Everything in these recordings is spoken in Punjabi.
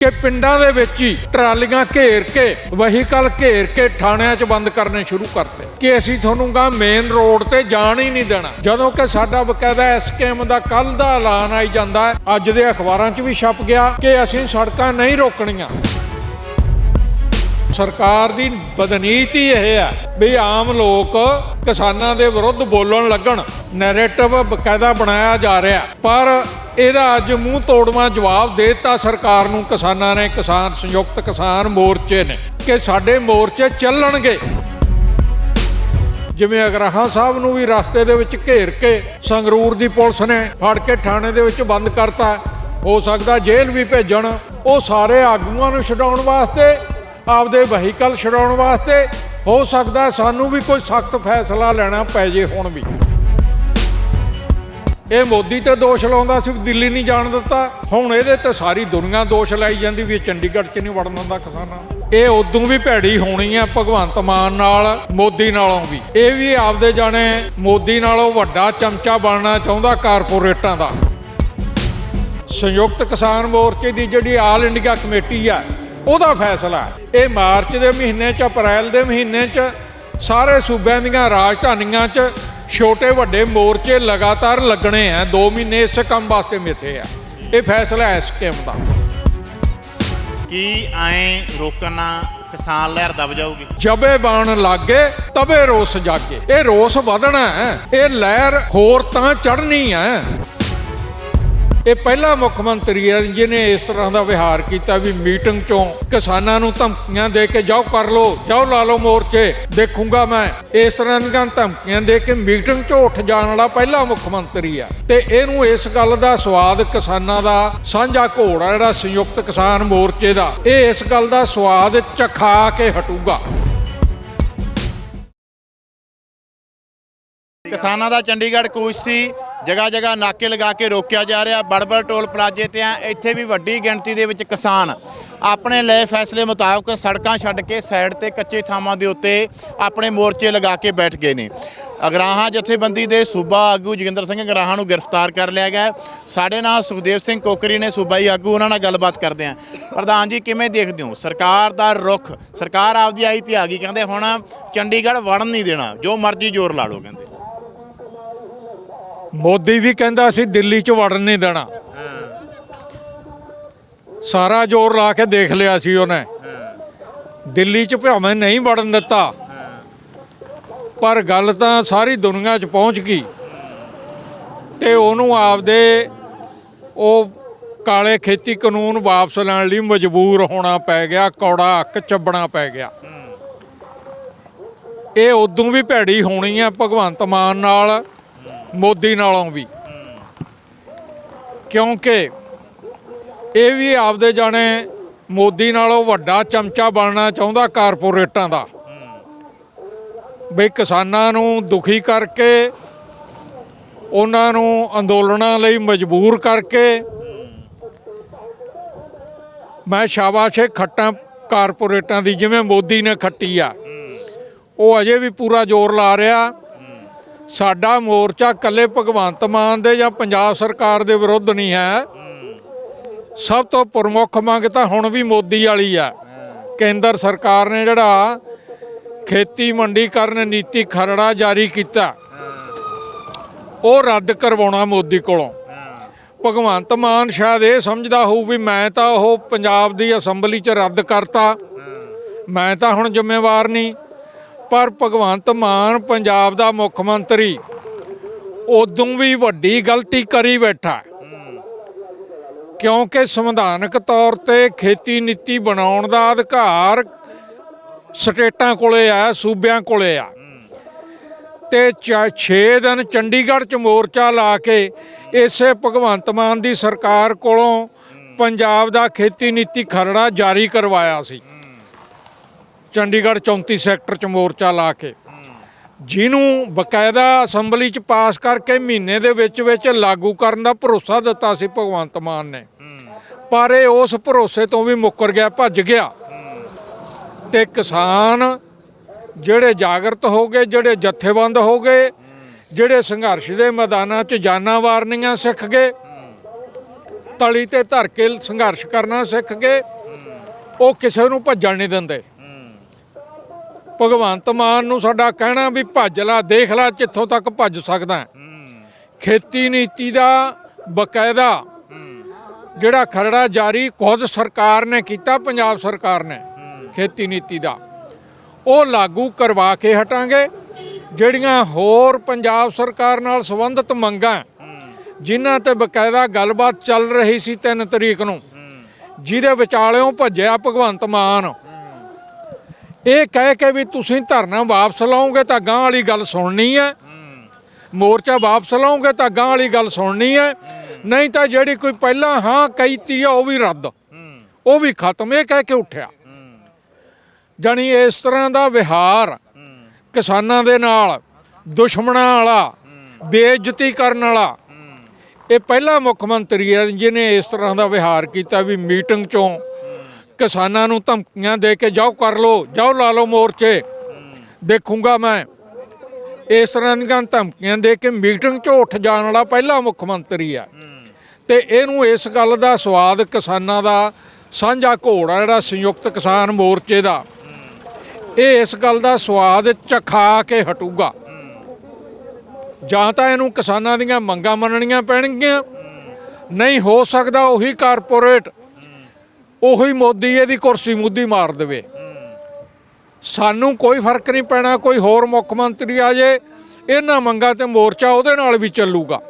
ਕਿ ਪਿੰਡਾਂ ਦੇ ਵਿੱਚ ਹੀ ਟਰਾਲੀਆਂ ਘੇਰ ਕੇ, ਵਹੀਕਲ ਘੇਰ ਕੇ ਥਾਣਿਆਂ 'ਚ ਬੰਦ ਕਰਨੇ ਸ਼ੁਰੂ ਕਰਤੇ। ਕਿ ਅਸੀਂ ਤੁਹਾਨੂੰ ਗਾ ਮੇਨ ਰੋਡ ਤੇ ਜਾਣ ਹੀ ਨਹੀਂ ਦੇਣਾ। ਜਦੋਂ ਕਿ ਸਾਡਾ ਬਕਾਇਦਾ ਐਸਕੇਐਮ ਦਾ ਕੱਲ ਦਾ ਐਲਾਨ ਆਈ ਜਾਂਦਾ ਅੱਜ ਦੇ ਅਖਬਾਰਾਂ 'ਚ ਵੀ ਛਪ ਗਿਆ ਕਿ ਅਸੀਂ ਸੜਕਾਂ ਨਹੀਂ ਰੋਕਣੀਆਂ। ਸਰਕਾਰ ਦੀ ਬਦਨੀਤੀ ਇਹ ਹੈ ਵੀ ਆਮ ਲੋਕ ਕਿਸਾਨਾਂ ਦੇ ਵਿਰੁੱਧ ਬੋਲਣ ਲੱਗਣ ਨੈਰੇਟਿਵ ਬਕਾਇਦਾ ਬਣਾਇਆ ਜਾ ਰਿਹਾ ਪਰ ਇਹਦਾ ਅੱਜ ਮੂੰਹ ਤੋੜਵਾ ਜਵਾਬ ਦੇ ਦਿੱਤਾ ਸਰਕਾਰ ਨੂੰ, ਕਿਸਾਨਾਂ ਨੇ, ਕਿਸਾਨ ਸੰਯੁਕਤ ਕਿਸਾਨ ਮੋਰਚੇ ਨੇ, ਕਿ ਸਾਡੇ ਮੋਰਚੇ ਚੱਲਣਗੇ। ਜਿਵੇਂ ਅਗਰਾਹਾਂ ਸਾਹਿਬ ਨੂੰ ਵੀ ਰਸਤੇ ਦੇ ਵਿੱਚ ਘੇਰ ਕੇ ਸੰਗਰੂਰ ਦੀ ਪੁਲਿਸ ਨੇ ਫੜ ਕੇ ਥਾਣੇ ਦੇ ਵਿੱਚ ਬੰਦ ਕਰਤਾ। ਹੋ ਸਕਦਾ ਜੇਲ੍ਹ ਵੀ ਭੇਜਣ। ਉਹ ਸਾਰੇ ਆਗੂਆਂ ਨੂੰ ਛਡਾਉਣ ਵਾਸਤੇ ਆਪਦੇ ਵਹੀਕਲ ਛਡਾਉਣ ਵਾਸਤੇ, ਹੋ ਸਕਦਾ ਸਾਨੂੰ ਵੀ ਕੋਈ ਸਖਤ ਫੈਸਲਾ ਲੈਣਾ ਪੈ ਜੇ ਹੁਣ ਵੀ। ਇਹ ਮੋਦੀ ਤੇ ਦੋਸ਼ ਲਾਉਂਦਾ ਸੀ, ਦਿੱਲੀ ਨਹੀਂ ਜਾਣ ਦਿੱਤਾ। ਹੁਣ ਇਹਦੇ ਤੇ ਸਾਰੀ ਦੁਨੀਆ ਦੋਸ਼ ਲਾਈ ਜਾਂਦੀ ਵੀ ਇਹ ਚੰਡੀਗੜ੍ਹ 'ਚ ਨਹੀਂ ਵੜਨ ਦਿੰਦਾ ਕਿਸਾਨਾਂ। ਨੂੰ। ਇਹ ਉਦੋਂ ਵੀ ਭੈੜੀ ਹੋਣੀ ਆ, ਭਗਵੰਤ ਮਾਨ ਨਾਲ, ਮੋਦੀ ਨਾਲੋਂ ਵੀ। ਇਹ ਵੀ ਆਪਦੇ ਜਾਣੇ ਮੋਦੀ ਨਾਲੋਂ ਵੱਡਾ ਚਮਚਾ ਬਣਨਾ ਚਾਹੁੰਦਾ ਕਾਰਪੋਰੇਟਾਂ ਦਾ। ਸੰਯੁਕਤ ਕਿਸਾਨ ਮੋਰਚੇ ਦੀ ਜਿਹੜੀ ਆਲ ਇੰਡੀਆ ਕਮੇਟੀ ਆ ਉਹਦਾ ਫੈਸਲਾ। ਇਹ ਮਾਰਚ ਦੇ ਮਹੀਨੇ 'ਚ ਅਪ੍ਰੈਲ ਦੇ ਮਹੀਨੇ 'ਚ ਸਾਰੇ ਸੂਬਿਆਂ ਦੀਆਂ ਰਾਜਧਾਨੀਆਂ 'ਚ ਛੋਟੇ ਵੱਡੇ ਮੋਰਚੇ ਲਗਾਤਾਰ ਲੱਗਣੇ ਆ। 2 ਮਹੀਨੇ ਇਸ ਕੰਮ ਵਾਸਤੇ ਮਿੱਥੇ ਆ। ਇਹ ਫੈਸਲਾ ਹੈ ਸਕੀਮ ਦਾ। ਕੀ ਐਂ ਰੋਕਣਾ ਕਿਸਾਨ ਲਹਿਰ ਦਬ ਜਾਊਗੀ? ਜਬੇ ਬਾਣ ਲੱਗੇ ਤਬੇ ਰੋਸ ਜਾਗੇ। ਇਹ ਰੋਸ ਵਧਣਾ ਹੈ। ਇਹ ਲਹਿਰ ਹੋਰ ਤਾਂ ਚੜ੍ਹਨੀ ਹੈ। ਇਹ ਪਹਿਲਾ ਮੁੱਖ ਮੰਤਰੀ ਹੈ ਜਿਹਨੇ ਇਸ ਤਰ੍ਹਾਂ ਦਾ ਵਿਹਾਰ ਕੀਤਾ ਵੀ ਮੀਟਿੰਗ ਚੋਂ ਕਿਸਾਨਾਂ ਨੂੰ ਧਮਕੀਆਂ ਦੇ ਕੇ ਜਾਓ ਕਰ ਲੋ ਜਾਓ ਲਾ ਲਓ ਮੋਰਚੇ, ਦੇਖੂੰਗਾ ਮੈਂ। ਇਸ ਤਰ੍ਹਾਂ ਦੀਆਂ ਧਮਕੀਆਂ ਦੇ ਕੇ ਮੀਟਿੰਗ ਚੋਂ ਉੱਠ ਜਾਣ ਵਾਲਾ ਪਹਿਲਾ ਮੁੱਖ ਮੰਤਰੀ ਆ। ਤੇ ਇਹਨੂੰ ਇਸ ਗੱਲ ਦਾ ਸਵਾਦ ਕਿਸਾਨਾਂ ਦਾ ਸਾਂਝਾ ਘੋੜਾ ਜਿਹੜਾ ਸੰਯੁਕਤ ਕਿਸਾਨ ਮੋਰਚੇ ਦਾ। ਇਹ ਇਸ ਗੱਲ ਦਾ ਸਵਾਦ ਚਖਾ ਕੇ ਹਟੂਗਾ। ਕਿਸਾਨਾਂ ਦਾ ਚੰਡੀਗੜ੍ਹ ਕੂਚ ਸੀ ਜਗ੍ਹਾ ਜਗ੍ਹਾ ਨਾਕੇ ਲਗਾ ਕੇ ਰੋਕਿਆ ਜਾ ਰਿਹਾ। ਬੜਬੜ ਟੋਲ ਪਲਾਜੇ ਤੇ ਆ। ਇੱਥੇ ਵੀ ਵੱਡੀ ਗਿਣਤੀ ਦੇ ਵਿੱਚ ਕਿਸਾਨ ਆਪਣੇ ਲਏ ਫੈਸਲੇ ਮੁਤਾਬਕ ਸੜਕਾਂ ਛੱਡ ਕੇ ਸਾਈਡ ਤੇ ਕੱਚੇ ਥਾਵਾਂ ਦੇ ਉੱਤੇ ਆਪਣੇ ਮੋਰਚੇ ਲਗਾ ਕੇ ਬੈਠ ਗਏ ਨੇ। ਅਗਰਾਹਾਂ ਜਥੇਬੰਦੀ ਦੇ ਸੂਬਾ ਆਗੂ ਜੋਗਿੰਦਰ ਸਿੰਘ ਅਗਰਾਹਾਂ ਨੂੰ ਗ੍ਰਿਫਤਾਰ ਕਰ ਲਿਆ ਗਿਆ। ਸਾਡੇ ਨਾਲ ਸੁਖਦੇਵ ਸਿੰਘ ਕੋਕਰੀ ਨੇ ਸੂਬਾਈ ਆਗੂ, ਉਹਨਾਂ ਨਾਲ ਗੱਲਬਾਤ ਕਰਦੇ ਆ ਪ੍ਰਧਾਨ ਜੀ, ਕਿਵੇਂ ਦੇਖਦੇ ਹੋ? ਸਰਕਾਰ ਦਾ ਰੁਖ, ਸਰਕਾਰ ਆਪਦੀ ਆਈ ਤੇ ਆ ਗਈ ਕਹਿੰਦੇ ਹੁਣ ਚੰਡੀਗੜ੍ਹ ਵੜਨ ਨਹੀਂ ਦੇਣਾ, ਜੋ ਮਰਜ਼ੀ ਜ਼ੋਰ ਲਾ ਲਓ, ਕਹਿੰਦੇ। ਮੋਦੀ ਵੀ ਕਹਿੰਦਾ ਅਸੀਂ ਦਿੱਲੀ 'ਚ ਵੜਨ ਨਹੀਂ ਦੇਣਾ। ਸਾਰਾ ਜ਼ੋਰ ਲਾ ਕੇ ਦੇਖ ਲਿਆ ਸੀ ਉਹਨੇ। ਦਿੱਲੀ 'ਚ ਭਾਵੇਂ ਨਹੀਂ ਵੜਨ ਦਿੱਤਾ, ਪਰ ਗੱਲ ਤਾਂ ਸਾਰੀ ਦੁਨੀਆ 'ਚ ਪਹੁੰਚ ਗਈ। ਤੇ ਉਹਨੂੰ ਆਪਦੇ ਉਹ ਕਾਲੇ ਖੇਤੀ ਕਾਨੂੰਨ ਵਾਪਸ ਲੈਣ ਲਈ ਮਜਬੂਰ ਹੋਣਾ ਪੈ ਗਿਆ, ਕੌੜਾ ਹੱਕ ਚੱਬਣਾ ਪੈ ਗਿਆ। ਇਹ ਉਦੋਂ ਵੀ ਭੈੜੀ ਹੋਣੀ ਆ, ਭਗਵੰਤ ਮਾਨ ਨਾਲ ਮੋਦੀ ਨਾਲੋਂ ਵੀ। ਕਿਉਂਕਿ ਇਹ ਵੀ ਆਪਦੇ ਜਾਣੇ ਮੋਦੀ ਨਾਲੋਂ ਵੱਡਾ ਚਮਚਾ ਬਣਨਾ ਚਾਹੁੰਦਾ ਕਾਰਪੋਰੇਟਾਂ ਦਾ। ਬਈ ਕਿਸਾਨਾਂ ਨੂੰ ਦੁਖੀ ਕਰਕੇ, ਉਹਨਾਂ ਨੂੰ ਅੰਦੋਲਨਾਂ ਲਈ ਮਜਬੂਰ ਕਰਕੇ ਮੈਂ ਸ਼ਾਬਾਸ਼ੇ ਖੱਟਾਂ ਕਾਰਪੋਰੇਟਾਂ ਦੀ ਜਿਵੇਂ ਮੋਦੀ ਨੇ ਖੱਟੀ ਆ। ਉਹ ਅਜੇ ਵੀ ਪੂਰਾ ਜ਼ੋਰ ਲਾ ਰਿਹਾ। ਸਾਡਾ ਮੋਰਚਾ ਕੱਲੇ ਭਗਵੰਤ ਮਾਨ ਦੇ ਜਾਂ ਪੰਜਾਬ ਸਰਕਾਰ ਦੇ ਵਿਰੁੱਧ ਨਹੀਂ ਹੈ। ਸਭ ਤੋਂ ਪ੍ਰਮੁੱਖ ਮੰਗ ਤਾਂ ਹੁਣ ਵੀ ਮੋਦੀ ਵਾਲੀ ਆ। ਕੇਂਦਰ ਸਰਕਾਰ ਨੇ ਜਿਹੜਾ ਖੇਤੀ ਮੰਡੀਕਰਨ ਨੀਤੀ ਖਰੜਾ ਜਾਰੀ ਕੀਤਾ। ਉਹ ਰੱਦ ਕਰਵਾਉਣਾ ਮੋਦੀ ਕੋਲੋਂ। ਭਗਵੰਤ ਮਾਨ ਸ਼ਾਇਦ ਇਹ ਸਮਝਦਾ ਹੋਊ ਵੀ ਮੈਂ ਤਾਂ ਉਹ ਪੰਜਾਬ ਦੀ ਅਸੈਂਬਲੀ 'ਚ ਰੱਦ ਕਰਤਾ। ਮੈਂ ਤਾਂ ਹੁਣ ਜ਼ਿੰਮੇਵਾਰ ਨਹੀਂ। ਪਰ ਭਗਵੰਤ ਮਾਨ ਪੰਜਾਬ ਦਾ ਮੁੱਖ ਮੰਤਰੀ ਉਦੋਂ ਵੀ ਵੱਡੀ ਗਲਤੀ ਕਰੀ ਬੈਠਾ ਕਿਉਂਕਿ ਸੰਵਿਧਾਨਕ ਤੌਰ ਤੇ ਖੇਤੀ ਨੀਤੀ ਬਣਾਉਣ ਦਾ ਅਧਿਕਾਰ ਸਟੇਟਾਂ ਕੋਲੇ ਆ, ਸੂਬਿਆਂ ਕੋਲੇ ਆ। ਤੇ 6 ਦਿਨ ਚੰਡੀਗੜ੍ਹ ਚ ਮੋਰਚਾ ਲਾ ਕੇ ਇਸੇ ਭਗਵੰਤ ਮਾਨ ਦੀ ਸਰਕਾਰ ਕੋਲੋਂ ਪੰਜਾਬ ਦਾ ਖੇਤੀ ਨੀਤੀ ਖਰੜਾ ਜਾਰੀ ਕਰਵਾਇਆ ਸੀ। ਚੰਡੀਗੜ੍ਹ 34 ਸੈਕਟਰ ਚ ਮੋਰਚਾ ਲਾ ਕੇ। ਜਿਹਨੂੰ ਬਕਾਇਦਾ ਅਸੈਂਬਲੀ ਚ ਪਾਸ ਕਰਕੇ ਮਹੀਨੇ ਦੇ ਵਿੱਚ ਵਿੱਚ ਲਾਗੂ ਕਰਨ ਦਾ ਭਰੋਸਾ ਦਿੱਤਾ ਸੀ ਭਗਵੰਤ ਮਾਨ ਨੇ। ਪਰ ਇਹ ਉਸ ਭਰੋਸੇ ਤੋਂ ਵੀ ਮੁੱਕਰ ਗਿਆ, ਭੱਜ ਗਿਆ। ਤੇ ਕਿਸਾਨ ਜਿਹੜੇ ਜਾਗਰਤ ਹੋ ਗਏ, ਜਿਹੜੇ ਜਥੇਬੰਦ ਹੋ ਗਏ, ਜਿਹੜੇ ਸੰਘਰਸ਼ ਦੇ ਮੈਦਾਨਾਂ 'ਚ ਜਾਨਾਂ ਵਾਰਨੀਆਂ ਸਿੱਖ ਗਏ, ਤਲੀ ਤੇ ਧਰ ਕੇ ਸੰਘਰਸ਼ ਕਰਨਾ ਸਿੱਖ ਗਏ, ਉਹ ਕਿਸੇ ਨੂੰ ਭੱਜਣ ਨਹੀਂ ਦਿੰਦੇ। ਭਗਵੰਤ ਮਾਨ ਨੂੰ ਸਾਡਾ ਕਹਿਣਾ ਵੀ ਭੱਜ ਲਾ, ਦੇਖ ਲਾ ਜਿੱਥੋਂ ਤੱਕ ਭੱਜ ਸਕਦਾ ਖੇਤੀ ਨੀਤੀ ਦਾ ਬਕਾਇਦਾ ਜਿਹੜਾ ਖਰੜਾ ਜਾਰੀ ਖੁਦ ਸਰਕਾਰ ਨੇ ਕੀਤਾ, ਪੰਜਾਬ ਸਰਕਾਰ ਨੇ ਖੇਤੀ ਨੀਤੀ ਦਾ, ਉਹ ਲਾਗੂ ਕਰਵਾ ਕੇ ਹਟਾਂਗੇ। ਜਿਹੜੀਆਂ ਹੋਰ ਪੰਜਾਬ ਸਰਕਾਰ ਨਾਲ ਸੰਬੰਧਿਤ ਮੰਗਾਂ ਜਿਨ੍ਹਾਂ ਤੇ ਬਕਾਇਦਾ ਗੱਲਬਾਤ ਚੱਲ ਰਹੀ ਸੀ 3 ਤਰੀਕ ਨੂੰ, ਜਿਹਦੇ ਵਿਚਾਲਿਓਂ ਭੱਜਿਆ ਭਗਵੰਤ ਮਾਨ। ਇਹ ਕਹਿ ਕੇ ਵੀ ਤੁਸੀਂ ਧਰਨਾ ਵਾਪਸ ਲਾਓਗੇ ਤਾਂ ਗਾਂ ਵਾਲੀ ਗੱਲ ਸੁਣਨੀ ਹੈ। ਮੋਰਚਾ ਵਾਪਸ ਲਾਓਗੇ ਤਾਂ ਗਾਂ ਵਾਲੀ ਗੱਲ ਸੁਣਨੀ ਹੈ। ਨਹੀਂ ਤਾਂ ਜਿਹੜੀ ਕੋਈ ਪਹਿਲਾਂ ਹਾਂ ਕਹੀਤੀ ਆ, ਉਹ ਵੀ ਰੱਦ। ਉਹ ਵੀ ਖਤਮ। ਇਹ ਕਹਿ ਕੇ ਉੱਠਿਆ। ਜਾਣੀ ਇਸ ਤਰ੍ਹਾਂ ਦਾ ਵਿਹਾਰ ਕਿਸਾਨਾਂ ਦੇ ਨਾਲ, ਦੁਸ਼ਮਣਾਂ ਵਾਲਾ, ਬੇਇੱਜ਼ਤੀ ਕਰਨ ਵਾਲਾ, ਇਹ ਪਹਿਲਾ ਮੁੱਖ ਮੰਤਰੀ ਹੈ ਜਿਹਨੇ ਇਸ ਤਰ੍ਹਾਂ ਦਾ ਵਿਹਾਰ ਕੀਤਾ ਵੀ ਮੀਟਿੰਗ ਚੋਂ ਕਿਸਾਨਾਂ ਨੂੰ ਧਮਕੀਆਂ ਦੇ ਕੇ ਜਾਓ ਕਰ ਲਓ, ਜਾਓ ਲਾ ਲਓ ਮੋਰਚੇ। ਦੇਖੂੰਗਾ ਮੈਂ। ਇਸ ਤਰ੍ਹਾਂ ਦੀਆਂ ਧਮਕੀਆਂ ਦੇ ਕੇ ਮੀਟਿੰਗ 'ਚੋਂ ਉੱਠ ਜਾਣ ਵਾਲਾ ਪਹਿਲਾ ਮੁੱਖ ਮੰਤਰੀ ਆ। ਤੇ ਇਹਨੂੰ ਇਸ ਗੱਲ ਦਾ ਸਵਾਦ ਕਿਸਾਨਾਂ ਦਾ ਸਾਂਝਾ ਘੋੜਾ ਜਿਹੜਾ ਸੰਯੁਕਤ ਕਿਸਾਨ ਮੋਰਚੇ ਦਾ, ਇਹ ਇਸ ਗੱਲ ਦਾ ਸਵਾਦ ਚਖਾ ਕੇ ਹਟੂਗਾ। ਜਾਂ ਤਾਂ ਇਹਨੂੰ ਕਿਸਾਨਾਂ ਦੀਆਂ ਮੰਗਾਂ ਮੰਨਣੀਆਂ ਪੈਣਗੀਆਂ। ਨਹੀਂ ਹੋ ਸਕਦਾ ਉਹੀ ਕਾਰਪੋਰੇਟ ਉਹੀ ਮੋਦੀ ਇਹਦੀ ਕੁਰਸੀ ਮੁੱਦੀ ਮਾਰ ਦੇਵੇ। ਸਾਨੂੰ ਕੋਈ ਫ਼ਰਕ ਨਹੀਂ ਪੈਣਾ, ਕੋਈ ਹੋਰ ਮੁੱਖ ਮੰਤਰੀ ਆ ਜੇ, ਇਹਨਾਂ ਮੰਗਾਂ ਤੇ ਮੋਰਚਾ ਉਹਦੇ ਨਾਲ ਵੀ ਚੱਲੂਗਾ।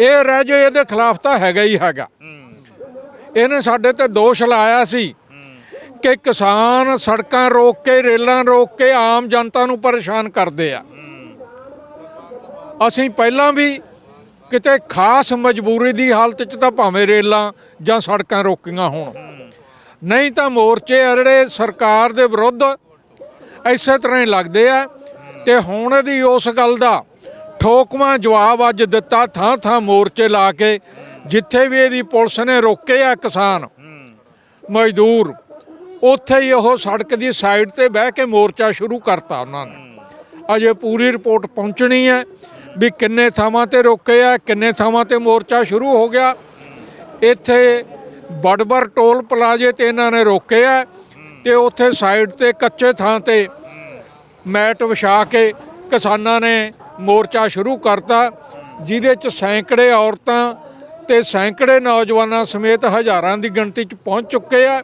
ਇਹ ਰਹਿ ਜੇ ਇਹਦੇ ਖਿਲਾਫ ਤਾਂ ਹੈਗਾ ਹੀ ਹੈਗਾ। ਇਹਨੇ ਸਾਡੇ ਤੇ ਦੋਸ਼ ਲਾਇਆ ਸੀ ਕਿ ਕਿਸਾਨ ਸੜਕਾਂ ਰੋਕ ਕੇ, ਰੇਲਾਂ ਰੋਕ ਕੇ ਆਮ ਜਨਤਾ ਨੂੰ ਪਰੇਸ਼ਾਨ ਕਰਦੇ ਆ। ਅਸੀਂ ਪਹਿਲਾਂ ਵੀ ਕਿਤੇ ਖਾਸ ਮਜਬੂਰੀ ਦੀ ਹਾਲਤ 'ਚ ਤਾਂ ਭਾਵੇਂ ਰੇਲਾਂ ਜਾਂ ਸੜਕਾਂ ਰੋਕੀਆਂ ਹੋਣ। ਨਹੀਂ ਤਾਂ ਮੋਰਚੇ ਆ ਜਿਹੜੇ ਸਰਕਾਰ ਦੇ ਵਿਰੁੱਧ ਇਸੇ ਤਰ੍ਹਾਂ ਹੀ ਲੱਗਦੇ ਆ ਤੇ ਹੁਣ ਇਹਦੀ ਉਸ ਗੱਲ ਦਾ ਠੋਕਵਾਂ ਜਵਾਬ ਅੱਜ ਦਿੱਤਾ ਥਾਂ ਥਾਂ ਮੋਰਚੇ ਲਾ ਕੇ, ਜਿੱਥੇ ਵੀ ਇਹਦੀ ਪੁਲਿਸ ਨੇ ਰੋਕੇ ਆ ਕਿਸਾਨ, ਮਜ਼ਦੂਰ, ਉੱਥੇ ਹੀ ਉਹ ਸੜਕ ਦੀ ਸਾਈਡ ਤੇ ਬਹਿ ਕੇ ਮੋਰਚਾ ਸ਼ੁਰੂ ਕਰਤਾ ਉਹਨਾਂ ਨੇ। ਅਜੇ ਪੂਰੀ ਰਿਪੋਰਟ ਪਹੁੰਚਣੀ ਹੈ। ਵੀ ਕਿੰਨੇ ਥਾਵਾਂ ਤੇ ਰੋਕੇ ਆ ਕਿੰਨੇ ਥਾਵਾਂ ਤੇ ਮੋਰਚਾ ਸ਼ੁਰੂ ਹੋ ਗਿਆ। ਇੱਥੇ ਬੜਬਰ ਟੋਲ ਪਲਾਜ਼ੇ ਤੇ ਇਹਨਾਂ ਨੇ ਰੋਕੇ ਆ ਤੇ ਉੱਥੇ ਸਾਈਡ ਤੇ ਕੱਚੇ ਥਾਂ ਤੇ ਮੈਟ ਵਿਛਾ ਕੇ ਕਿਸਾਨਾਂ ਨੇ ਮੋਰਚਾ ਸ਼ੁਰੂ ਕਰਤਾ, ਜਿਹਦੇ ਚ ਸੈਂਕੜੇ ਔਰਤਾਂ ਤੇ ਸੈਂਕੜੇ ਨੌਜਵਾਨਾਂ ਸਮੇਤ ਹਜ਼ਾਰਾਂ ਦੀ ਗਿਣਤੀ ਚ ਪਹੁੰਚ ਚੁੱਕੇ ਆ।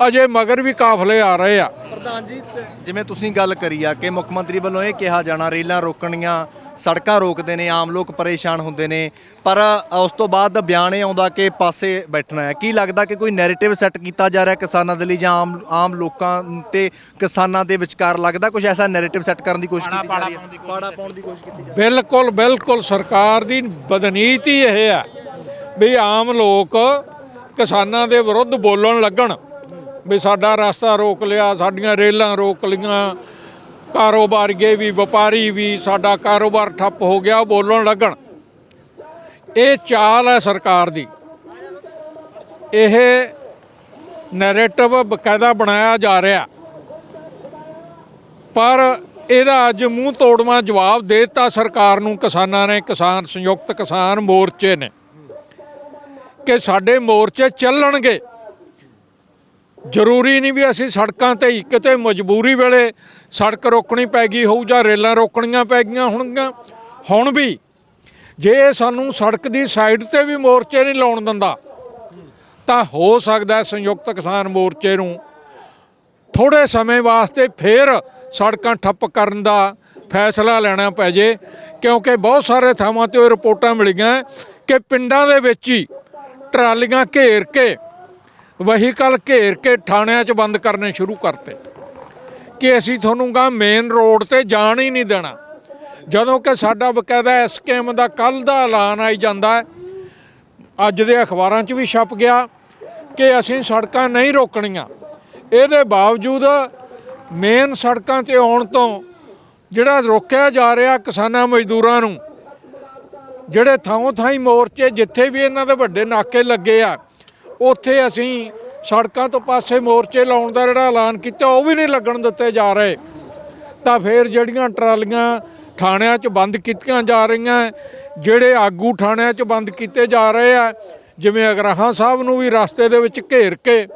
ਅਜੇ ਮਗਰ ਵੀ ਕਾਫਲੇ ਆ ਰਹੇ ਆ। ਪ੍ਰਧਾਨ ਜੀ ਜਿਵੇਂ ਤੁਸੀਂ ਗੱਲ ਕਰੀ ਆ ਕਿ ਮੁੱਖ ਮੰਤਰੀ ਵੱਲੋਂ ਇਹ ਕਿਹਾ ਜਾਣਾ ਰੇਲਾਂ ਰੋਕਣੀਆਂ ਸੜਕਾਂ ਰੋਕਦੇ ਨੇ ਆਮ ਲੋਕ ਪਰੇਸ਼ਾਨ ਹੁੰਦੇ ਨੇ ਪਰ ਉਸ ਤੋਂ ਬਾਅਦ ਬਿਆਨ ਇਹ ਆਉਂਦਾ ਕਿ ਪਾਸੇ ਬੈਠਣਾ ਹੈ। ਕੀ ਲੱਗਦਾ ਕਿ ਕੋਈ ਨੈਰੇਟਿਵ ਸੈੱਟ ਕੀਤਾ ਜਾ ਰਿਹਾ ਕਿਸਾਨਾਂ ਦੇ ਲਈ ਜਾਂ ਆਮ ਆਮ ਲੋਕਾਂ ਤੇ ਕਿਸਾਨਾਂ ਦੇ ਵਿਚਕਾਰ ਲੱਗਦਾ ਕੁਝ ਐਸਾ ਨੈਰੇਟਿਵ ਸੈੱਟ ਕਰਨ ਦੀ ਕੋਸ਼ਿਸ਼ ਕੀਤੀ ਜਾ ਰਹੀ ਹੈ? ਪਾੜਾ ਪਾਉਣ ਦੀ ਕੋਸ਼ਿਸ਼ ਕੀਤੀ ਜਾ ਬਿਲਕੁਲ ਬਿਲਕੁਲ ਸਰਕਾਰ ਦੀ ਬਦਨੀਤੀ ਇਹ ਹੈ ਵੀ ਆਮ ਲੋਕ ਕਿਸਾਨਾਂ ਦੇ ਵਿਰੁੱਧ ਬੋਲਣ ਲੱਗਣ। ਵੀ ਸਾਡਾ ਰਸਤਾ ਰੋਕ ਲਿਆ, ਸਾਡੀਆਂ ਰੇਲਾਂ ਰੋਕ ਲੀਆਂ ਕਾਰੋਬਾਰੀਏ ਵੀ, ਵਪਾਰੀ ਵੀ, ਸਾਡਾ ਕਾਰੋਬਾਰ ਠੱਪ ਹੋ ਗਿਆ, ਉਹ ਬੋਲਣ ਲੱਗਣ। ਇਹ ਚਾਲ ਹੈ ਸਰਕਾਰ ਦੀ। ਇਹ ਨੈਰੇਟਿਵ ਬਕਾਇਦਾ ਬਣਾਇਆ ਜਾ ਰਿਹਾ। ਪਰ ਇਹਦਾ ਅੱਜ ਮੂੰਹ ਤੋੜਵਾਂ ਜਵਾਬ ਦੇ ਦਿੱਤਾ ਸਰਕਾਰ ਨੂੰ ਕਿਸਾਨਾਂ ਨੇ, ਕਿਸਾਨ ਸੰਯੁਕਤ ਕਿਸਾਨ ਮੋਰਚੇ ਨੇ। ਕਿ ਸਾਡੇ ਮੋਰਚੇ ਚੱਲਣਗੇ। ਜ਼ਰੂਰੀ ਨਹੀਂ ਵੀ ਅਸੀਂ ਸੜਕਾਂ ਤੇ ਹੀ ਕਿਤੇ ਮਜਬੂਰੀ ਵੇਲੇ ਸੜਕ ਰੋਕਣੀ ਪੈ ਗਈ ਹੋਊ ਜਾਂ ਰੇਲਾਂ ਰੋਕਣੀਆਂ ਪੈ ਗਈਆਂ ਹੋਣਗੀਆਂ। ਹੁਣ ਵੀ ਜੇ ਸਾਨੂੰ ਸੜਕ ਦੀ ਸਾਈਡ ਤੇ ਵੀ ਮੋਰਚੇ ਨਹੀਂ ਲਾਉਣ ਦਿੰਦਾ, ਤਾਂ ਹੋ ਸਕਦਾ ਸੰਯੁਕਤ ਕਿਸਾਨ ਮੋਰਚੇ ਨੂੰ ਥੋੜੇ ਸਮੇਂ ਵਾਸਤੇ ਫੇਰ ਸੜਕਾਂ ਠੱਪ ਕਰਨ ਦਾ ਫੈਸਲਾ ਲੈਣਾ ਪੈ ਜੇ, ਕਿਉਂਕਿ ਬਹੁਤ ਸਾਰੇ ਥਾਵਾਂ ਤੇ ਉਹ ਰਿਪੋਰਟਾਂ ਮਿਲੀਆਂ ਕਿ ਪਿੰਡਾਂ ਦੇ ਵਿੱਚ ਹੀ ਟਰਾਲੀਆਂ ਘੇਰ ਕੇ ਵਹੀਕਲ ਘੇਰ ਕੇ ਥਾਣਿਆਂ 'ਚ ਬੰਦ ਕਰਨੇ ਸ਼ੁਰੂ ਕਰਤੇ ਕਿ ਅਸੀਂ ਤੁਹਾਨੂੰ ਗਾ ਮੇਨ ਰੋਡ ਤੇ ਜਾਣ ਹੀ ਨਹੀਂ ਦੇਣਾ। ਜਦੋਂ ਕਿ ਸਾਡਾ ਬਕਾਇਦਾ ਐਸਕੇਐਮ ਦਾ ਕੱਲ ਦਾ ਐਲਾਨ ਆਈ ਜਾਂਦਾ ਅੱਜ ਦੇ ਅਖਬਾਰਾਂ 'ਚ ਵੀ ਛਪ ਗਿਆ ਕਿ ਅਸੀਂ ਸੜਕਾਂ ਨਹੀਂ ਰੋਕਣੀਆਂ। ਇਹਦੇ ਬਾਵਜੂਦ ਮੇਨ ਸੜਕਾਂ ਤੇ ਆਉਣ ਤੋਂ ਜਿਹੜਾ ਰੋਕਿਆ ਜਾ ਰਿਹਾ ਕਿਸਾਨਾਂ ਮਜ਼ਦੂਰਾਂ ਨੂੰ, ਜਿਹੜੇ ਥਾਂ ਥਾਈ ਮੋਰਚੇ ਜਿੱਥੇ ਵੀ ਇਹਨਾਂ ਦੇ ਵੱਡੇ ਨਾਕੇ ਲੱਗੇ ਆ ਉੱਥੇ ਅਸੀਂ ਸੜਕਾਂ ਤੋਂ ਪਾਸੇ ਮੋਰਚੇ ਲਾਉਣ ਦਾ ਜਿਹੜਾ ਐਲਾਨ ਕੀਤਾ, ਉਹ ਵੀ ਨਹੀਂ ਲੱਗਣ ਦਿੱਤੇ ਜਾ ਰਹੇ। ਤਾਂ ਫਿਰ ਜਿਹੜੀਆਂ ਟਰਾਲੀਆਂ ਥਾਣਿਆਂ 'ਚ ਬੰਦ ਕੀਤੀਆਂ ਜਾ ਰਹੀਆਂ, ਜਿਹੜੇ ਆਗੂ ਥਾਣਿਆਂ 'ਚ ਬੰਦ ਕੀਤੇ ਜਾ ਰਹੇ ਆ, ਜਿਵੇਂ ਅਗਰਾਹਾਂ ਸਾਹਿਬ ਨੂੰ ਵੀ ਰਸਤੇ ਦੇ ਵਿੱਚ ਘੇਰ ਕੇ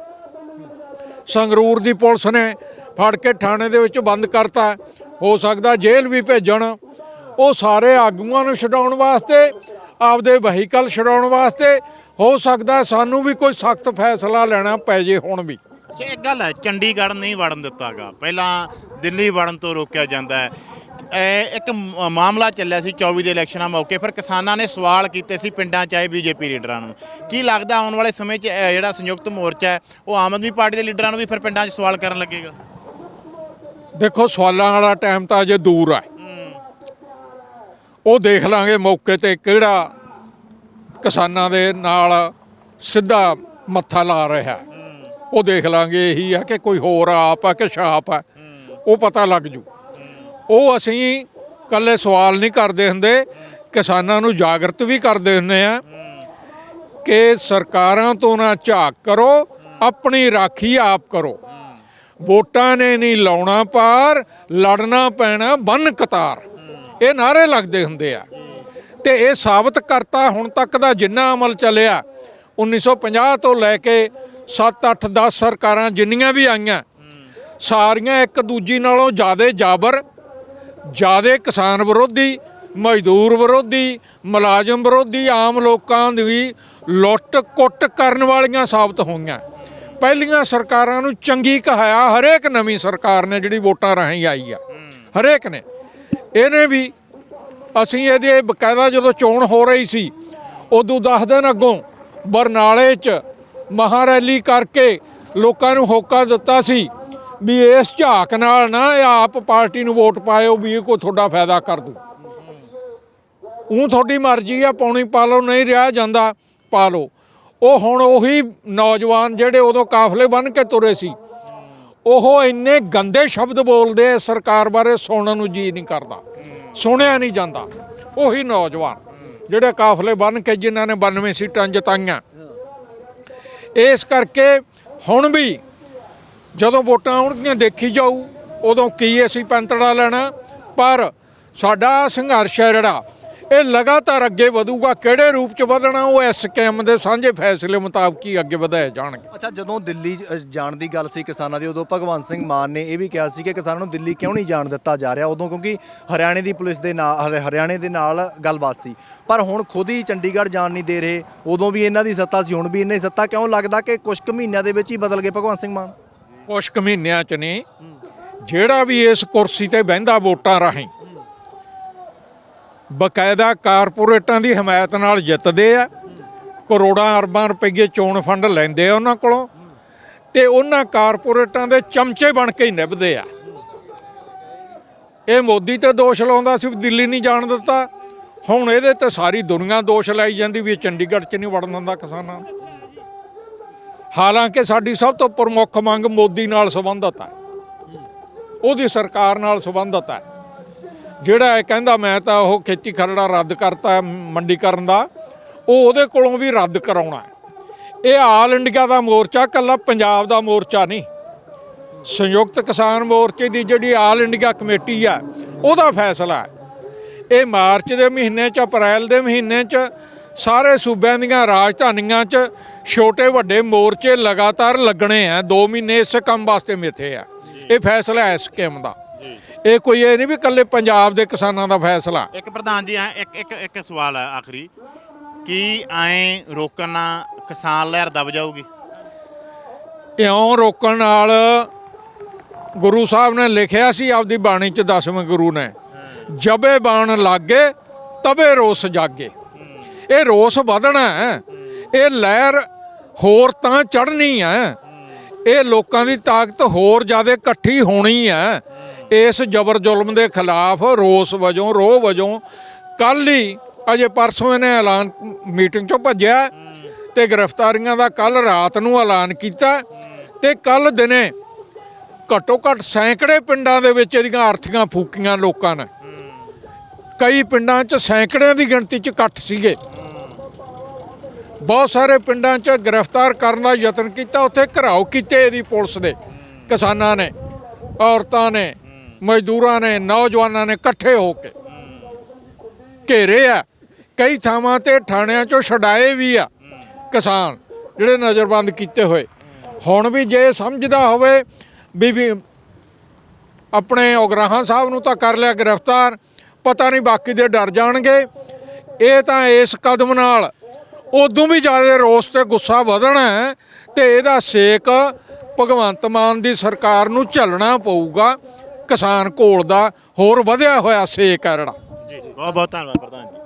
ਸੰਗਰੂਰ ਦੀ ਪੁਲਿਸ ਨੇ ਫੜ ਕੇ ਥਾਣੇ ਦੇ ਵਿੱਚ ਬੰਦ ਕਰਤਾ। ਹੋ ਸਕਦਾ ਜੇਲ੍ਹ ਵੀ ਭੇਜਣ। ਉਹ ਸਾਰੇ ਆਗੂਆਂ ਨੂੰ ਛਡਾਉਣ ਵਾਸਤੇ ਆਪਦੇ ਵਹੀਕਲ ਛਡਾਉਣ ਵਾਸਤੇ ਹੋ ਸਕਦਾ ਸਾਨੂੰ ਵੀ ਕੋਈ ਸਖਤ ਫੈਸਲਾ ਲੈਣਾ ਪੈ ਜੇ ਹੁਣ ਵੀ। ਅੱਛਾ ਇੱਕ ਗੱਲ ਹੈ ਚੰਡੀਗੜ੍ਹ ਨਹੀਂ ਵੜਨ ਦਿੱਤਾਗਾ। ਪਹਿਲਾਂ ਦਿੱਲੀ ਵੜਨ ਤੋਂ ਰੋਕਿਆ ਜਾਂਦਾ ਹੈ। ਇਹ ਇੱਕ ਮ- ਮਾਮਲਾ ਚੱਲਿਆ ਸੀ 24 ਦੇ ਇਲੈਕਸ਼ਨਾਂ ਮੌਕੇ ਫਿਰ ਕਿਸਾਨਾਂ ਨੇ ਸਵਾਲ ਕੀਤੇ ਸੀ ਪਿੰਡਾਂ 'ਚ ਆਏ ਬੀਜੇਪੀ ਲੀਡਰਾਂ ਨੂੰ। ਕੀ ਲੱਗਦਾ ਆਉਣ ਵਾਲੇ ਸਮੇਂ 'ਚ ਇਹ ਜਿਹੜਾ ਸੰਯੁਕਤ ਮੋਰਚਾ ਹੈ ਉਹ ਆਮ ਆਦਮੀ ਪਾਰਟੀ ਦੇ ਲੀਡਰਾਂ ਨੂੰ ਵੀ ਫਿਰ ਪਿੰਡਾਂ 'ਚ ਸਵਾਲ ਕਰਨ ਲੱਗੇਗਾ? ਦੇਖੋ ਸਵਾਲਾਂ ਵਾਲਾ ਟਾਈਮ ਤਾਂ ਅਜੇ ਦੂਰ ਹੈ ਉਹ ਦੇਖ ਲਾਂਗੇ ਮੌਕੇ ਤੇ ਕਿਹੜਾ ਕਿਸਾਨਾਂ ਦੇ ਨਾਲ ਸਿੱਧਾ ਮੱਥਾ ਲਾ ਰਿਹਾ। ਉਹ ਦੇਖ ਲਾਂਗੇ ਇਹੀ ਆ ਕਿ ਕੋਈ ਹੋਰ ਆਪ ਆ ਕਿ ਛਾਪ ਆ, ਉਹ ਪਤਾ ਲੱਗ ਜੂ। ਉਹ ਅਸੀਂ ਕੱਲੇ ਸਵਾਲ ਨਹੀਂ ਕਰਦੇ ਹੁੰਦੇ, ਕਿਸਾਨਾਂ ਨੂੰ ਜਾਗਰਤ ਵੀ ਕਰਦੇ ਹੁੰਦੇ ਆ ਕਿ ਸਰਕਾਰਾਂ ਤੋਂ ਨਾ ਝਾਕ ਕਰੋ, ਆਪਣੀ ਰਾਖੀ ਆਪ ਕਰੋ। ਵੋਟਾਂ ਨੇ ਨਹੀਂ ਲਾਉਣਾ ਪਾਰ, ਲੜਨਾ ਪੈਣਾ ਬੰਨ ਕਤਾਰ। ਇਹ ਨਾਰੇ ਲੱਗਦੇ ਹੁੰਦੇ ਆ। ਤੇ ਇਹ ਸਾਬਤ ਕਰਤਾ ਹੁਣ ਤੱਕ ਦਾ ਜਿੰਨਾ ਅਮਲ ਚੱਲਿਆ 1950 ਤੋਂ ਲੈ ਕੇ 7 8 10 ਸਰਕਾਰਾਂ ਜਿੰਨੀਆਂ ਵੀ ਆਈਆਂ, ਸਾਰੀਆਂ ਇੱਕ ਦੂਜੀ ਨਾਲੋਂ ਜ਼ਿਆਦਾ ਜਾਬਰ, ਜ਼ਿਆਦਾ ਕਿਸਾਨ ਵਿਰੋਧੀ, ਮਜ਼ਦੂਰ ਵਿਰੋਧੀ, ਮੁਲਾਜ਼ਮ ਵਿਰੋਧੀ, ਆਮ ਲੋਕਾਂ ਦੀ ਲੁੱਟ ਕੁੱਟ ਕਰਨ ਵਾਲੀਆਂ ਸਾਬਤ ਹੋਈਆਂ। ਪਹਿਲੀਆਂ ਸਰਕਾਰਾਂ ਨੂੰ ਚੰਗੀ ਕਹਾਇਆ ਹਰੇਕ ਨਵੀਂ ਸਰਕਾਰ ਨੇ ਜਿਹੜੀ ਵੋਟਾਂ ਰਾਹੀਂ ਆਈ ਆ। ਹਰੇਕ ਨੇ। ਇਹਨੇ ਵੀ ਅਸੀਂ ਇਹਦੇ ਬਕਾਇਦਾ ਜਦੋਂ ਚੋਣ ਹੋ ਰਹੀ ਸੀ, ਉਦੋਂ 10 ਦਿਨ ਅੱਗੋਂ ਬਰਨਾਲੇ 'ਚ ਮਹਾਰੈਲੀ ਕਰਕੇ ਲੋਕਾਂ ਨੂੰ ਹੋਕਾ ਦਿੱਤਾ ਸੀ ਵੀ ਇਸ ਝਾਕ ਨਾਲ ਨਾ ਇਹ ਆਪ ਪਾਰਟੀ ਨੂੰ ਵੋਟ ਪਾਇਓ ਵੀ ਇਹ ਕੋਈ ਤੁਹਾਡਾ ਫਾਇਦਾ ਕਰ ਦੂ। ਉਹ ਤੁਹਾਡੀ ਮਰਜ਼ੀ ਆ, ਪਾਉਣੀ ਪਾ ਲਓ, ਨਹੀਂ ਰਿਹਾ ਜਾਂਦਾ, ਪਾ ਲਓ। ਉਹ ਹੁਣ ਉਹੀ ਨੌਜਵਾਨ ਜਿਹੜੇ ਉਦੋਂ ਕਾਫਲੇ ਬਣ ਕੇ ਤੁਰੇ ਸੀ ਉਹ ਇੰਨੇ ਗੰਦੇ ਸ਼ਬਦ ਬੋਲਦੇ ਆ, ਸਰਕਾਰ ਬਾਰੇ ਸੁਣਨ ਨੂੰ ਜੀ ਨਹੀਂ ਕਰਦਾ। ਸੁਣਿਆ ਨਹੀਂ ਜਾਂਦਾ। ਉਹੀ ਨੌਜਵਾਨ ਜਿਹੜੇ ਕਾਫਲੇ ਬਣ ਕੇ ਜਿਨ੍ਹਾਂ ਨੇ 92 ਸੀਟਾਂ ਜਿਤਾਈਆਂ। ਇਸ ਕਰਕੇ ਹੁਣ ਵੀ ਜਦੋਂ ਵੋਟਾਂ ਆਉਣਗੀਆਂ ਦੇਖੀ ਜਾਊ ਉਦੋਂ ਕੀ ਅਸੀਂ ਪੈਂਤੜਾ ਲੈਣਾ। ਪਰ ਸਾਡਾ ਸੰਘਰਸ਼ ਹੈ ਜਿਹੜਾ ਇਹ ਲਗਾਤਾਰ ਅੱਗੇ ਵਧੂਗਾ ਕਿਹੜੇ ਰੂਪ ਚ ਵਧਣਾ ਉਹ ਐਸਕੇਐਮ ਦੇ ਸਾਂਝੇ ਫੈਸਲੇ ਮੁਤਾਬਕ ਹੀ ਅੱਗੇ ਵਧਾਏ ਜਾਣਗੇ। ਅੱਛਾ ਜਦੋਂ ਦਿੱਲੀ ਜਾਣ ਦੀ ਗੱਲ ਸੀ ਕਿਸਾਨਾਂ ਦੀ ਉਦੋਂ ਭਗਵੰਤ ਸਿੰਘ ਮਾਨ ਨੇ ਇਹ ਵੀ ਕਿਹਾ ਸੀ ਕਿ ਕਿਸਾਨਾਂ ਨੂੰ ਦਿੱਲੀ ਕਿਉਂ ਨਹੀਂ ਜਾਣ ਦਿੱਤਾ ਜਾ ਰਿਹਾ? ਉਦੋਂ ਕਿਉਂਕਿ ਹਰਿਆਣੇ ਦੀ ਪੁਲਿਸ ਦੇ ਨਾਲ ਹਰਿ- ਹਰਿਆਣੇ ਦੇ ਨਾਲ ਗੱਲਬਾਤ ਸੀ। ਪਰ ਹੁਣ ਖੁਦ ਹੀ ਚੰਡੀਗੜ੍ਹ ਜਾਣ ਨਹੀਂ ਦੇ ਰਹੇ ਉਦੋਂ ਵੀ ਇਹਨਾਂ ਦੀ ਸੱਤਾ ਸੀ ਹੁਣ ਵੀ ਇਹਨਾਂ ਦੀ ਸੱਤਾ ਕਿਉਂ ਲੱਗਦਾ ਕਿ ਕੁਝ ਕੁ ਮਹੀਨਿਆਂ ਦੇ ਵਿੱਚ ਹੀ ਬਦਲ ਗਏ ਭਗਵੰਤ ਸਿੰਘ ਮਾਨ? ਕੁਛ ਕੁ ਮਹੀਨਿਆਂ ਚ ਨਹੀਂ। ਜਿਹੜਾ ਵੀ ਇਸ ਕੁਰਸੀ ਤੇ ਬਹਿੰਦਾ ਵੋਟਾਂ ਰਾਹੀਂ ਬਕਾਇਦਾ ਕਾਰਪੋਰੇਟਾਂ ਦੀ ਹਮਾਇਤ ਨਾਲ ਜਿੱਤਦੇ ਆ, ਕਰੋੜਾਂ ਅਰਬਾਂ ਰੁਪਏ ਚੋਣ ਫੰਡ ਲੈਂਦੇ ਆ ਉਹਨਾਂ ਕੋਲੋਂ, ਤੇ ਉਹਨਾਂ ਕਾਰਪੋਰੇਟਾਂ ਦੇ ਚਮਚੇ ਬਣ ਕੇ ਹੀ ਨਿਭਦੇ ਆ। ਇਹ ਮੋਦੀ ਤੇ ਦੋਸ਼ ਲਾਉਂਦਾ ਸੀ ਵੀ ਦਿੱਲੀ ਨਹੀਂ ਜਾਣ ਦਿੱਤਾ। ਹੁਣ ਇਹਦੇ ਤੇ ਸਾਰੀ ਦੁਨੀਆ ਦੋਸ਼ ਲਾਈ ਜਾਂਦੀ ਵੀ ਇਹ ਚੰਡੀਗੜ੍ਹ 'ਚ ਨਹੀਂ ਵੜਨ ਦਿੰਦਾ ਕਿਸਾਨਾਂ ਨੂੰ। ਹਾਲਾਂਕਿ ਸਾਡੀ ਸਭ ਤੋਂ ਪ੍ਰਮੁੱਖ ਮੰਗ ਮੋਦੀ ਨਾਲ ਸੰਬੰਧਤ ਹੈ ਉਹਦੀ ਸਰਕਾਰ ਨਾਲ ਸੰਬੰਧਤ ਹੈ ਜਿਹੜਾ ਇਹ ਕਹਿੰਦਾ ਮੈਂ ਤਾਂ ਉਹ ਖੇਤੀ ਖਰੜਾ ਰੱਦ ਕਰਤਾ ਮੰਡੀਕਰਨ ਦਾ, ਉਹ ਉਹਦੇ ਕੋਲੋਂ ਵੀ ਰੱਦ ਕਰਾਉਣਾ ਇਹ ਆਲ ਇੰਡੀਆ ਦਾ ਮੋਰਚਾ, ਕੱਲਾ ਪੰਜਾਬ ਦਾ ਮੋਰਚਾ ਨਹੀਂ। ਸੰਯੁਕਤ ਕਿਸਾਨ ਮੋਰਚੇ ਦੀ ਜਿਹੜੀ ਆਲ ਇੰਡੀਆ ਕਮੇਟੀ ਆ ਉਹਦਾ ਫੈਸਲਾ ਇਹ ਮਾਰਚ ਦੇ ਮਹੀਨੇ 'ਚ, ਅਪ੍ਰੈਲ ਦੇ ਮਹੀਨੇ 'ਚ, ਸਾਰੇ ਸੂਬਿਆਂ ਦੀਆਂ ਰਾਜਧਾਨੀਆਂ 'ਚ ਛੋਟੇ ਵੱਡੇ ਮੋਰਚੇ ਲਗਾਤਾਰ ਲੱਗਣੇ ਆ 2 ਮਹੀਨੇ ਇਸ ਕੰਮ ਵਾਸਤੇ ਮਿੱਥੇ ਆ ਇਹ ਫੈਸਲਾ ਇਸ ਸਕੀਮ ਦਾ। ਇਹ ਕੋਈ ਇਹ ਨਹੀਂ ਵੀ ਇਕੱਲੇ ਪੰਜਾਬ ਦੇ ਕਿਸਾਨਾਂ ਦਾ ਫੈਸਲਾ। ਇੱਕ ਪ੍ਰਧਾਨ ਜੀ ਐਂ ਇੱਕ ਇੱਕ ਇੱਕ ਸਵਾਲ ਹੈ ਆਖਰੀ। ਕੀ ਐਂ ਰੋਕਣ ਨਾਲ ਕਿਸਾਨ ਲਹਿਰ ਦਬ ਜਾਊਗੀ? ਇਉਂ ਰੋਕਣ ਨਾਲ ਗੁਰੂ ਸਾਹਿਬ ਨੇ ਲਿਖਿਆ ਸੀ ਆਪਦੀ ਬਾਣੀ 'ਚ ਦਸਵੇਂ ਗੁਰੂ ਨੇ ਜਬੇ ਬਾਣ ਲਾਗੇ ਤਬੇ ਰੋਸ ਜਾਗੇ। ਇਹ ਰੋਸ ਵਧਣਾ ਹੈ। ਇਹ ਲਹਿਰ ਹੋਰ ਤਾਂ ਚੜ੍ਹਨੀ ਹੈ। ਇਹ ਲੋਕਾਂ ਦੀ ਤਾਕਤ ਹੋਰ ਜ਼ਿਆਦਾ ਇਕੱਠੀ ਹੋਣੀ ਹੈ। ਇਸ ਜ਼ਬਰ ਜ਼ੁਲਮ ਦੇ ਖਿਲਾਫ ਰੋਸ ਵਜੋਂ, ਰੋਹ ਵਜੋਂ ਕੱਲ ਹੀ ਅਜੇ ਪਰਸੋਂ ਇਹਨੇ ਐਲਾਨ ਮੀਟਿੰਗ ਚੋਂ ਭੱਜਿਆ ਤੇ ਗ੍ਰਿਫਤਾਰੀਆਂ ਦਾ ਕੱਲ ਰਾਤ ਨੂੰ ਐਲਾਨ ਕੀਤਾ ਤੇ ਕੱਲ ਦਿਨੇ ਘੱਟੋ ਘੱਟ ਸੈਂਕੜੇ ਪਿੰਡਾਂ ਦੇ ਵਿੱਚ ਇਹਦੀਆਂ ਆਰਥੀਆਂ ਫੂਕੀਆਂ ਲੋਕਾਂ ਨੇ। ਕਈ ਪਿੰਡਾਂ 'ਚ ਸੈਂਕੜਿਆਂ ਦੀ ਗਿਣਤੀ 'ਚ ਇਕੱਠ ਸੀਗੇ। ਬਹੁਤ ਸਾਰੇ ਪਿੰਡਾਂ 'ਚ ਗ੍ਰਿਫਤਾਰ ਕਰਨ ਦਾ ਯਤਨ ਕੀਤਾ, ਉੱਥੇ ਘਰਾਓ ਕੀਤੇ ਇਹਦੀ ਪੁਲਿਸ ਦੇ ਕਿਸਾਨਾਂ ਨੇ, ਔਰਤਾਂ ਨੇ ਮਜ਼ਦੂਰਾਂ ਨੇ, ਨੌਜਵਾਨਾਂ ਨੇ ਇਕੱਠੇ ਹੋ ਕੇ ਘੇਰੇ ਆ। ਕਈ ਥਾਵਾਂ ਤੇ ਥਾਣਿਆਂ 'ਚੋਂ ਛਡਾਏ ਵੀ ਆ ਕਿਸਾਨ ਜਿਹੜੇ ਨਜ਼ਰਬੰਦ ਕੀਤੇ ਹੋਏ। ਹੁਣ ਵੀ ਜੇ ਸਮਝਦਾ ਹੋਵੇ ਵੀ ਆਪਣੇ ਉਗਰਾਹਾਂ ਸਾਹਿਬ ਨੂੰ ਤਾਂ ਕਰ ਲਿਆ ਗ੍ਰਿਫਤਾਰ, ਪਤਾ ਨਹੀਂ ਬਾਕੀ ਦੇ ਡਰ ਜਾਣਗੇ। ਇਹ ਤਾਂ ਇਸ ਕਦਮ ਨਾਲ ਉਦੋਂ ਵੀ ਜ਼ਿਆਦਾ ਰੋਸ ਤੇ ਗੁੱਸਾ ਵਧਣਾ ਹੈ ਤੇ ਇਹਦਾ ਸੇਕ ਭਗਵੰਤ ਮਾਨ ਦੀ ਸਰਕਾਰ ਨੂੰ ਝੱਲਣਾ ਪਊਗਾ। ਕਿਸਾਨ ਘੋਲ ਦਾ ਹੋਰ ਵਧਿਆ ਹੋਇਆ ਸੇਕ ਹੈ ਜਿਹੜਾ। ਜੀ ਬਹੁਤ ਬਹੁਤ ਧੰਨਵਾਦ ਪ੍ਰਧਾਨ ਜੀ।